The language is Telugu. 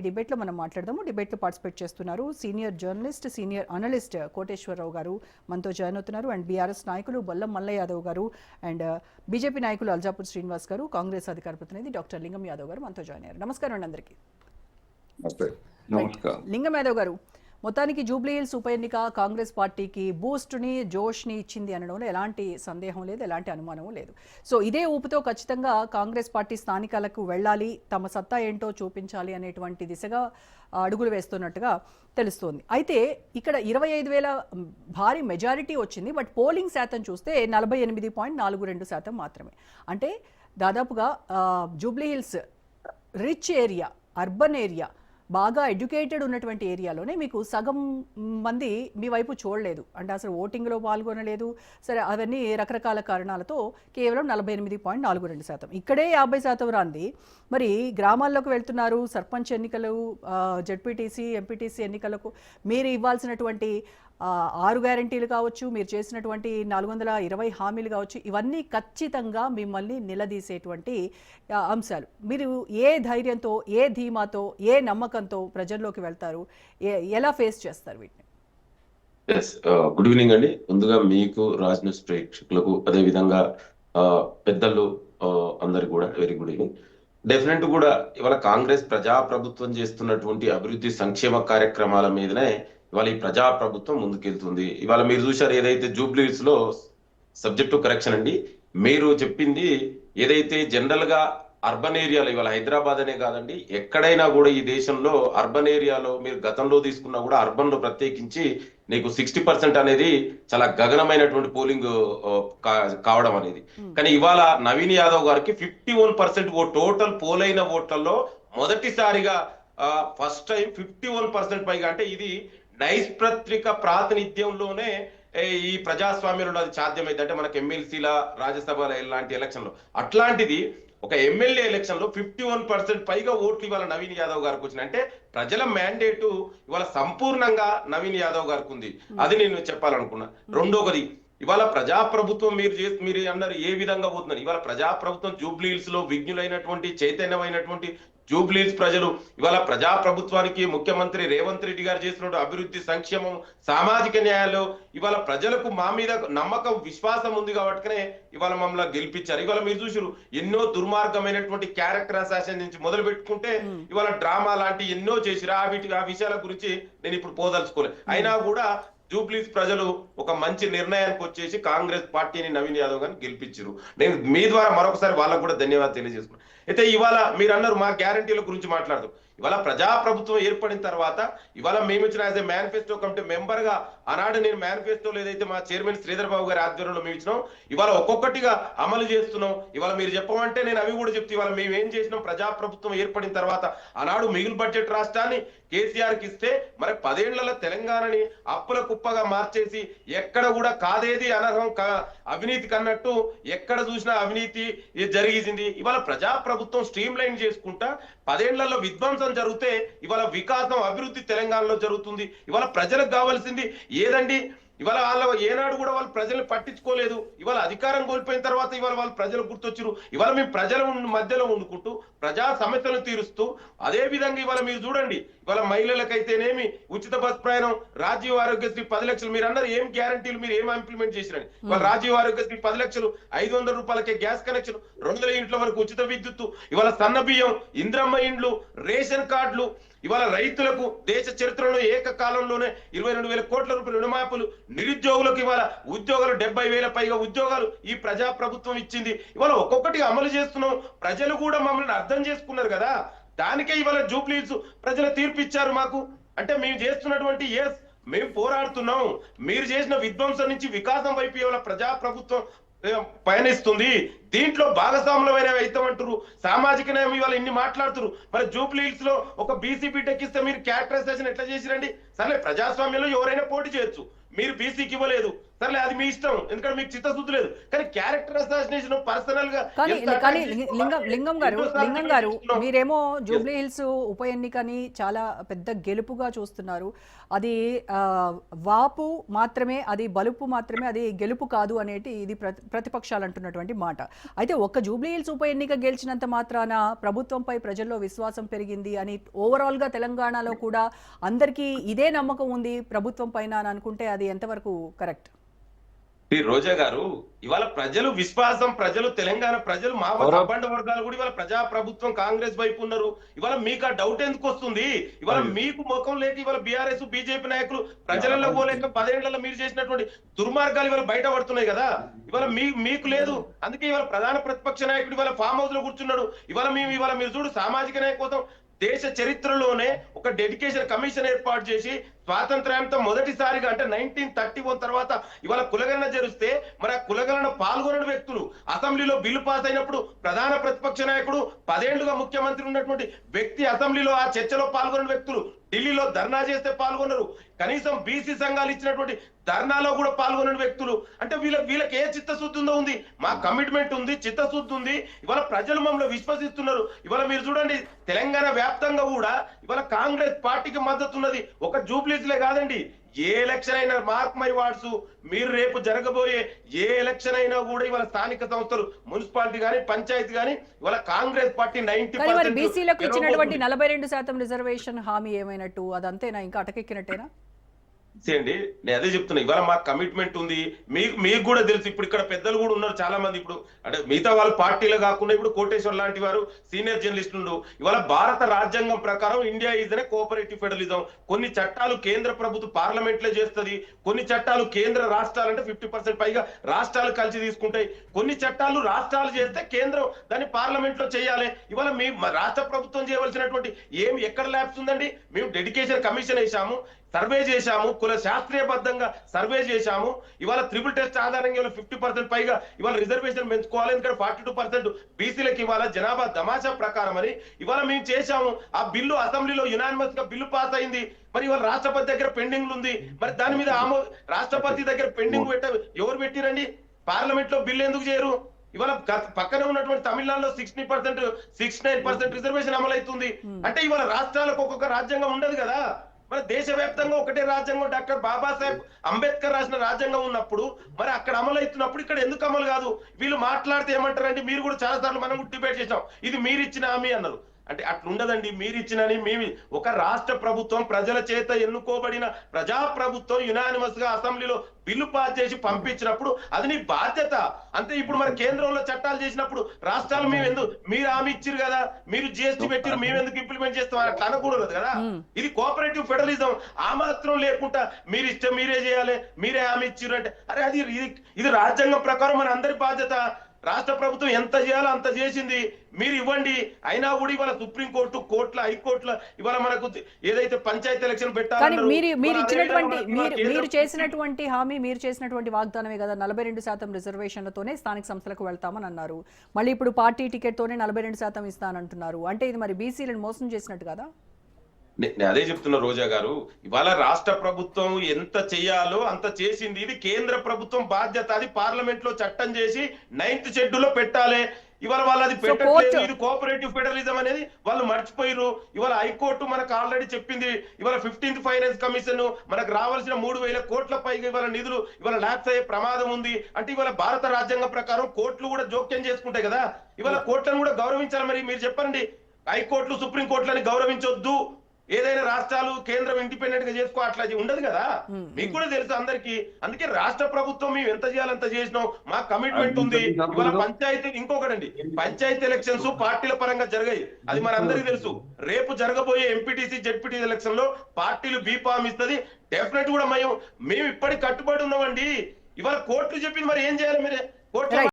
ఇవాళ డిబేట్లో మనం మాట్లాడదాము. డిబేట్లో పార్టిసిపేట్ చేస్తున్నారు senior journalist senior analyst Koteswararao గారు. మనతో జాయిన్ అవుతున్నారు. అండ్ బీఆర్ఎస్ నాయకులు బొల్లం మల్ల యాదవ్ గారు. అండ్ బీజేపీ నాయకులు అల్జాపూర్ శ్రీనివాస్ గారు కాంగ్రెస్ అధికార ప్రతినిధి డాక్టర్ లింగం యాదవ్ గారు మనతో జాయిన్ అయ్యారు. నమస్కారం అండి అందరికీ. లింగం యాదవ్ గారు మొత్తానికి జూబ్లీహిల్స్ ఉప ఎన్నిక కాంగ్రెస్ పార్టీకి బూస్ట్ని జోష్ని ఇచ్చింది అనడంలో ఎలాంటి సందేహం లేదు ఎలాంటి అనుమానం లేదు. సో ఇదే ఊపుతో ఖచ్చితంగా కాంగ్రెస్ పార్టీ స్థానికాలకు వెళ్ళాలి తమ సత్తా ఏంటో చూపించాలి అనేటువంటి దిశగా అడుగులు వేస్తున్నట్టుగా తెలుస్తోంది. అయితే ఇక్కడ ఇరవై ఐదు వేల భారీ మెజారిటీ వచ్చింది బట్ పోలింగ్ శాతం చూస్తే నలభై ఎనిమిది పాయింట్ నాలుగు రెండు శాతం మాత్రమే. అంటే దాదాపుగా Jubilee Hills rich area urban area బాగా ఎడ్యుకేటెడ్ ఉన్నటువంటి ఏరియాలోనే మీకు సగం మంది మీ వైపు చూడలేదు. అంటే అసలు ఓటింగ్లో పాల్గొనలేదు. సరే అవన్నీ రకరకాల కారణాలతో కేవలం నలభై ఎనిమిది పాయింట్ నాలుగు రెండు శాతం. ఇక్కడే యాభై శాతం రాంది. మరి గ్రామాల్లోకి వెళ్తున్నారు సర్పంచ్ ఎన్నికలు జడ్పీటీసీ ఎంపీటీసీ ఎన్నికలకు మీరు ఇవ్వాల్సినటువంటి ఆరు గ్యారంటీలు కావచ్చు మీరు చేసినటువంటి నాలుగు వందల ఇరవై హామీలు కావచ్చు ఇవన్నీ ఖచ్చితంగా మిమ్మల్ని నిలదీసేటువంటి అంశాలు. మీరు ఏ ధైర్యంతో ఏ ధీమాతో ఏ నమ్మకంతో ప్రజల్లోకి వెళ్తారు ఏ- ఎలా ఫేస్ చేస్తారు వీటిని? ఎస్ గుడ్ ఈవినింగ్ అండి. ముందుగా మీకు రాజ్ న్యూస్ ప్రేక్షకులకు అదే విధంగా పెద్దలు అందరు కూడా వెరీ గుడ్ ఈవినింగ్ డెఫినెట్ కూడా ఇవాళ కాంగ్రెస్ ప్రజాప్రభుత్వం చేస్తున్నటువంటి అభివృద్ధి సంక్షేమ కార్యక్రమాల మీదనే ఇవాళ ఈ ప్రజాప్రభుత్వం ముందుకెళ్తుంది. ఇవాళ మీరు చూశారు ఏదైతే జూబ్లీస్లో సబ్జెక్టు కరెక్షన్ అండి మీరు చెప్పింది ఏదైతే జనరల్గా అర్బన్ ఏరియాలో ఇవాళ హైదరాబాద్ అనే కాదండి ఎక్కడైనా కూడా ఈ దేశంలో అర్బన్ ఏరియాలో మీరు గతంలో తీసుకున్నా కూడా అర్బన్లో ప్రత్యేకించి నీకు సిక్స్టీ పర్సెంట్ అనేది చాలా గగనమైనటువంటి పోలింగ్ కావడం అనేది. కానీ ఇవాళ నవీన్ యాదవ్ గారికి ఫిఫ్టీ వన్ పర్సెంట్ ఓ టోటల్ పోలైన ఓట్లలో మొదటిసారిగా first time fifty one percent పైగా అంటే ఇది నైస్ పత్రిక ప్రాతినిధ్యంలోనే ఈ ప్రజాస్వామ్యంలో అది సాధ్యమైంది అంటే మనకి ఎమ్మెల్సీల రాజ్యసభ ఇలాంటి ఎలక్షన్లో అట్లాంటిది ఒక ఎమ్మెల్యే ఎలక్షన్లో ఫిఫ్టీ వన్ పర్సెంట్ పైగా ఓట్లు ఇవాళ నవీన్ యాదవ్ గారికి వచ్చినాయి. అంటే ప్రజల మ్యాండేట్ ఇవాళ సంపూర్ణంగా నవీన్ యాదవ్ గారికి ఉంది. అది నేను చెప్పాలనుకున్నా. రెండోది ఇవాళ ప్రజాప్రభుత్వం మీరు చేసి మీరు అన్నారు ఏ విధంగా పోతున్నారు. ఇవాళ ప్రజాప్రభుత్వం జూబ్లీహిల్స్లో విజ్ఞులైనటువంటి చైతన్యమైనటువంటి జూబ్లీస్ ప్రజలు. ఇవాళ ప్రజాప్రభుత్వానికి ముఖ్యమంత్రి రేవంత్ రెడ్డి గారు చేస్తున్న అభివృద్ధి సంక్షేమం సామాజిక న్యాయాలు ఇవాళ ప్రజలకు మా మీద నమ్మకం విశ్వాసం ఉంది కాబట్టినే ఇవాళ మమ్మల్ని గెలిపించారు. ఇవాళ మీరు చూసారు ఎన్నో దుర్మార్గమైనటువంటి క్యారెక్టర్ అసాషన్ నుంచి మొదలు పెట్టుకుంటే ఇవాళ డ్రామా లాంటి ఎన్నో చేసిరా ఆ వీటి ఆ విషయాల గురించి నేను ఇప్పుడు పోదలుచుకోలేదు అయినా కూడా జూబ్లీస్ ప్రజలు ఒక మంచి నిర్ణయానికి వచ్చేసి కాంగ్రెస్ పార్టీని నవీన్ యాదవ్ గారిని గెలిపించారు. నేను మీ ద్వారా మరొకసారి వాళ్ళకు కూడా ధన్యవాదాలు తెలియజేసుకున్నాను అయితే ఇవాళ మీరు అన్నారు మా గ్యారంటీల గురించి మాట్లాడదాం. ఇవాళ ప్రజాప్రభుత్వం ఏర్పడిన తర్వాత ఇవాళ మేము ఇచ్చిన యాజ్ ఎ మేనిఫెస్టో కమిటీ మెంబర్గా ఆనాడు నేను మేనిఫెస్టోలో ఏదైతే మా చైర్మన్ శ్రీధర్ బాబు గారి ఆధ్వర్యంలో మేము ఇచ్చినాం. ఇవాళ ఒక్కొక్కటిగా అమలు చేస్తున్నాం. ఇవాళ మీరు చెప్పమంటే నేను అవి కూడా చెప్తే ఇవాళ మేము ఏం చేసినాం? ప్రజాప్రభుత్వం ఏర్పడిన తర్వాత ఆనాడు మిగులు బడ్జెట్ రాష్ట్రాన్ని కేసీఆర్కి ఇస్తే మరి పదేళ్ళలో తెలంగాణని అప్పుల కుప్పగా మార్చేసి ఎక్కడ కూడా కాదేది అనర్హం కా- అవినీతి కన్నట్టు ఎక్కడ చూసినా అవినీతి జరిగింది ఇవాళ ప్రజాప్రభుత్వం స్ట్రీమ్ లైన్ చేసుకుంటా పదేళ్ళలో విధ్వంసం జరిగితే ఇవాళ వికాసం అభివృద్ధి తెలంగాణలో జరుగుతుంది. ఇవాళ ప్రజలకు కావాల్సింది ఏదండి? ఇవాళ వాళ్ళ ఏనాడు కూడా వాళ్ళు ప్రజల్ని పట్టించుకోలేదు. ఇవాళ అధికారం కోల్పోయిన తర్వాత ఇవాళ వాళ్ళు ప్రజలు గుర్తొచ్చారు ఇవాళ మేము ప్రజల మధ్యలో ఉండుకుంటూ ప్రజా సమస్యలను తీరుస్తూ అదే విధంగా ఇవాళ మీరు చూడండి. ఇవాళ మహిళలకైతేనేమి ఉచిత బస్ ప్రయాణం రాజీవ్ ఆరోగ్యశ్రీ పది లక్షలు. మీరు అన్నారు ఏం గ్యారంటీలు మీరు ఏం ఇంప్లిమెంట్ చేసిరని ఇవాళ రాజీవ్ ఆరోగ్యశ్రీ పది లక్షలు ఐదు వందల రూపాయలకే గ్యాస్ కనెక్షన్ రెండు వందల ఇంట్ల వరకు ఉచిత విద్యుత్తు. ఇవాళ సన్న బియ్యం ఇంద్రమ్మ ఇండ్లు రేషన్ కార్డులు ఇవాళ రైతులకు దేశ చరిత్రలో ఏకకాలంలోనే ఇరవై రెండు వేల కోట్ల రూపాయల రుణమాపులు నిరుద్యోగులకు ఇవాళ ఉద్యోగాలు డెబ్బై వేల పైగా ఉద్యోగాలు ఈ ప్రజా ప్రభుత్వం ఇచ్చింది. ఇవాళ ఒక్కొక్కటి అమలు చేస్తున్నాం. ప్రజలు కూడా మమ్మల్ని అర్థం చేసుకున్నారు కదా. దానికే ఇవాళ జూబ్లీస్ ప్రజలు తీర్పు ఇచ్చారు మాకు. అంటే మేము చేస్తున్నటువంటి ఎస్ మేము పోరాడుతున్నాం. మీరు చేసిన విధ్వంసం నుంచి వికాసం వైపు ఇవాళ ప్రజా ప్రభుత్వం పయనిస్తుంది. దీంట్లో భాగస్వాములమైన అయితామంటారు సామాజిక న్యాయం ఇవాళ ఇన్ని మాట్లాడుతున్నారు మరి జూబ్లీహిల్స్లో ఒక బీసీపీ టెక్కిస్తే మీరు క్యారెక్టరైజేషన్ ఎట్లా చేసిరండి? సరే ప్రజాస్వామ్యంలో ఎవరైనా పోటీ చేయొచ్చు. మీరు బీసీకి ఇవ్వలేదు. సర్లే అది మీ ఇష్టం ఎందుకంటే మీకు చిత్తశుద్ధి లేదు కానీ క్యారెక్టర్ అసాసినేషన్ పర్సనల్గా కానీ కానీ? లింగం లింగం గారు లింగం గారు? మీరేమో జూబ్లీ హిల్స్ ఉప ఎన్నికని చాలా పెద్ద గెలుపుగా చూస్తున్నారు అది వాపు మాత్రమే అది బలుపు మాత్రమే అది గెలుపు కాదు అనేటి ఇది ప్రతి- ప్రతిపక్షాలు అంటున్నటువంటి మాట అయితే ఒక్క జూబ్లీ హిల్స్ ఉప ఎన్నిక గెలిచినంత మాత్రాన ప్రభుత్వంపై ప్రజల్లో విశ్వాసం పెరిగింది అని ఓవరాల్గా తెలంగాణలో కూడా అందరికీ ఇదే నమ్మకం ఉంది ప్రభుత్వం పైన అని అనుకుంటే అది ఎంతవరకు కరెక్ట్ ఈ రోజా గారు ఇవాళ ప్రజలు విశ్వాసం ప్రజలు తెలంగాణ ప్రజలు మా. అబ్బండ వర్గాలు కూడా ఇవాళ ప్రజా ప్రభుత్వం కాంగ్రెస్ వైపు ఉన్నారు. ఇవాళ మీకు ఆ డౌట్ ఎందుకు వస్తుంది? ఇవాళ. మీకు ముఖం లేక ఇవాళ బీఆర్ఎస్ బీజేపీ నాయకులు ప్రజలలో పోలేక పదేళ్ళలో మీరు చేసినటువంటి దుర్మార్గాలు ఇవాళ బయట పడుతున్నాయి కదా. ఇవాళ మీ మీకు లేదు. అందుకే ఇవాళ ప్రధాన ప్రతిపక్ష నాయకుడు ఇవాళ ఫామ్ హౌస్లో కూర్చున్నాడు. ఇవాళ మేము ఇవాళ మీరు చూడు సామాజిక న్యాయం కోసం దేశ చరిత్రలోనే ఒక డెడికేషన్ కమిషన్ ఏర్పాటు చేసి స్వాతంత్ర్యంతో మొదటిసారిగా అంటే నైన్టీన్ థర్టీ వన్ తర్వాత ఇవాళ కులగణన జరిస్తే మరి ఆ కులగణన పాల్గొనని వ్యక్తులు అసెంబ్లీలో బిల్లు పాస్ అయినప్పుడు ప్రధాన ప్రతిపక్ష నాయకుడు పదేళ్ళుగా ముఖ్యమంత్రి ఉన్నటువంటి వ్యక్తి అసెంబ్లీలో ఆ చర్చలో పాల్గొనని వ్యక్తులు ఢిల్లీలో ధర్నా చేస్తే పాల్గొన్నారు కనీసం బీసీ సంఘాలు ఇచ్చినటువంటి ధర్నాలో కూడా పాల్గొన్న వ్యక్తులు. అంటే వీళ్ళ వీళ్ళకి ఏ చిత్తశుద్ధి ఉందో ఉంది? మా కమిట్మెంట్ ఉంది చిత్తశుద్ధి ఉంది. ఇవాళ ప్రజలు మమ్మల్ని విశ్వసిస్తున్నారు. ఇవాళ మీరు చూడండి తెలంగాణ వ్యాప్తంగా కూడా ఇవాళ కాంగ్రెస్ పార్టీకి మద్దతు ఉన్నది ఒక జూబ్లీ లే కాదండి. ఏ ఎలక్షన్ అయినా మార్క్ మై వార్డ్స్. మీరు రేపు జరగబోయే ఏ ఎలక్షన్ అయినా కూడా ఇవాళ స్థానిక సంస్థలు మున్సిపాలిటీ గానీ పంచాయతీ గానీ ఇవాళ కాంగ్రెస్ పార్టీ నైన్టీ కానీ బీసీలకు ఇచ్చినటువంటి నలభై రెండు శాతం రిజర్వేషన్ హామీ ఏమైనట్టు? అదంతేనా? ఇంకా అటకెక్కినట్టేనా? చేయండి. నేను అదే చెప్తున్నా ఇవాళ మా కమిట్మెంట్ ఉంది. మీకు మీకు కూడా తెలుసు ఇప్పుడు ఇక్కడ పెద్దలు కూడా ఉన్నారు చాలా మంది ఇప్పుడు. అంటే మిగతా వాళ్ళ పార్టీలు కాకుండా ఇప్పుడు కోటేశ్వర్ లాంటి వారు సీనియర్ జర్నలిస్టులు ఇవాళ భారత రాజ్యాంగం ప్రకారం ఇండియా ఈజ్ అనే కోఆపరేటివ్ ఫెడరలిజం కొన్ని చట్టాలు కేంద్ర ప్రభుత్వం పార్లమెంట్లో చేస్తుంది. కొన్ని చట్టాలు కేంద్ర రాష్ట్రాలు అంటే ఫిఫ్టీ పర్సెంట్ పైగా రాష్ట్రాలు కలిసి తీసుకుంటాయి. కొన్ని చట్టాలు రాష్ట్రాలు చేస్తే కేంద్రం దాన్ని పార్లమెంట్లో చేయాలి. ఇవాళ మీ రాష్ట్ర ప్రభుత్వం చేయవలసినటువంటి ఏం ఎక్కడ ల్యాబ్స్ ఉందండి? మేము డెడికేషన్ కమిషన్ వేసాము సర్వే చేశాము కుల శాస్త్రీయబద్ధంగా సర్వే చేశాము. ఇవాళ త్రిపుల్ టెస్ట్ ఆధారంగా ఇవాళ ఫిఫ్టీ పర్సెంట్ పైగా ఇవాళ రిజర్వేషన్ పెంచుకోవాలి. ఎందుకంటే ఫార్టీ టూ పర్సెంట్ బీసీలకు ఇవాళ జనాభా తమాషా ప్రకారం అని ఇవాళ మేము చేశాము. ఆ బిల్లు అసెంబ్లీలో యునానిమస్గా బిల్లు పాస్ అయింది. మరి ఇవాళ రాష్ట్రపతి దగ్గర పెండింగ్ ఉంది. మరి దాని మీద ఆమో రాష్ట్రపతి దగ్గర పెండింగ్ పెట్ట ఎవరు పెట్టిరండి? పార్లమెంట్లో బిల్లు ఎందుకు చేయరు? ఇవాళ పక్కనే ఉన్నటువంటి తమిళనాడులో sixty percent six nine percent reservation అమలవుతుంది అంటే ఇవాళ రాష్ట్రాలకు ఒక్కొక్క రాజ్యాంగం ఉండదు కదా. మరి దేశవ్యాప్తంగా ఒకటే రాజ్యాంగం డాక్టర్ బాబాసాహెబ్ అంబేద్కర్ రాసిన రాజ్యాంగం ఉన్నప్పుడు మరి అక్కడ అమలు అవుతున్నప్పుడు ఇక్కడ ఎందుకు అమలు కాదు? వీళ్ళు మాట్లాడితే ఏమంటారంటే మీరు కూడా చాలా సార్లు మనం డిబేట్ చేసాం ఇది మీరు ఇచ్చిన హామీ అన్నారు. అంటే అట్లా ఉండదండి మీరు ఇచ్చినని మేము ఒక రాష్ట్ర ప్రభుత్వం ప్రజల చేత ఎన్నుకోబడిన ప్రజా ప్రభుత్వం యునానిమస్గా అసెంబ్లీలో బిల్లు పాస్ చేసి పంపించినప్పుడు అది నీ బాధ్యత. అంతే ఇప్పుడు మన కేంద్రంలో చట్టాలు చేసినప్పుడు రాష్ట్రాలు మేము ఎందుకు మీరు హామీ ఇచ్చారు కదా మీరు జిఎస్టీ పెట్టారు మేము ఎందుకు ఇంప్లిమెంట్ చేస్తాం? అట్లా అనకూడదు కదా. ఇది కోఆపరేటివ్ ఫెడరలిజం ఆ మాత్రం లేకుండా మీరు ఇష్టం మీరే చేయాలి మీరే హామీ ఇచ్చారు అంటే అరే అది ఇది ఇది రాజ్యాంగం ప్రకారం మన అందరి బాధ్యత. రాష్ట్ర ప్రభుత్వం ఎంత చేయాలో అంత చేసింది. మీరు ఇవ్వండి. అయినా కూడా ఇవాళ సుప్రీంకోర్టు కోర్టుల హైకోర్టుల ఇవాళ మనకు ఏదైతే పంచాయతీ ఎలక్షన్ పెట్టాలన్నారు, మీరు మీరు ఇచ్చినటువంటి మీరు మీరు చేసినటువంటి హామీ మీరు చేసినటువంటి వాగ్దానమే కదా నలభై రెండు శాతం రిజర్వేషన్లతోనే స్థానిక సంస్థలకు వెళ్తామని అన్నారు. మళ్ళీ ఇప్పుడు పార్టీ టికెట్ తోనే నలభై రెండు శాతం ఇస్తానంటున్నారు. అంటే ఇది మరి బీసీలను మోసం చేసినట్టు కదా? నేను అదే చెప్తున్నా రోజా గారు. ఇవాళ రాష్ట్ర ప్రభుత్వం ఎంత చేయాలో అంత చేసింది. ఇది కేంద్ర ప్రభుత్వం బాధ్యత. అది పార్లమెంట్లో చట్టం చేసి నైన్త్ షెడ్యూల్లో పెట్టాలి. ఇవాళ వాళ్ళు అది పెట్టట్లేదు. కోర్టు- ఇది కోఆపరేటివ్ ఫెడరలిజం అనేది వాళ్ళు మర్చిపోయారు ఇవాళ హైకోర్టు మనకు ఆల్రెడీ చెప్పింది. ఇవాళ ఫిఫ్టీన్త్ ఫైనాన్స్ కమిషన్ మనకు రావాల్సిన మూడు వేల కోట్ల పైగా ఇవాళ నిధులు ఇవాళ ల్యాప్స్ అయ్యే ప్రమాదం ఉంది. అంటే ఇవాళ భారత రాజ్యాంగం ప్రకారం కోర్టులు కూడా జోక్యం చేసుకుంటాయి కదా. ఇవాళ కోర్టులను కూడా గౌరవించాలి మరి. మీరు చెప్పండి. హైకోర్టులు సుప్రీం కోర్టులని గౌరవించొద్దు. ఏదైనా రాష్ట్రాలు కేంద్రం ఇండిపెండెంట్గా చేసుకో అట్లా ఉండదు కదా. మీకు కూడా తెలుసు అందరికి. అందుకే రాష్ట్ర ప్రభుత్వం మేము ఎంత చేయాలంత చేసినాం. మా కమిట్మెంట్ ఉంది. ఇవాళ పంచాయతీ ఇంకొకటండి పంచాయతీ ఎలక్షన్స్ పార్టీల పరంగా జరిగాయి. అది మన అందరికీ తెలుసు. రేపు జరగబోయే ఎంపీటీసీ జెడ్పీటీసీ ఎలక్షన్లో పార్టీలు బీఫామ్ ఇస్తుంది. డెఫినెట్ కూడా మేము మేము ఇప్పటికి కట్టుబడి ఉన్నామండి. ఇవాళ కోర్టులు చెప్పింది మరి ఏం చేయాలి మీరే? కోర్టు.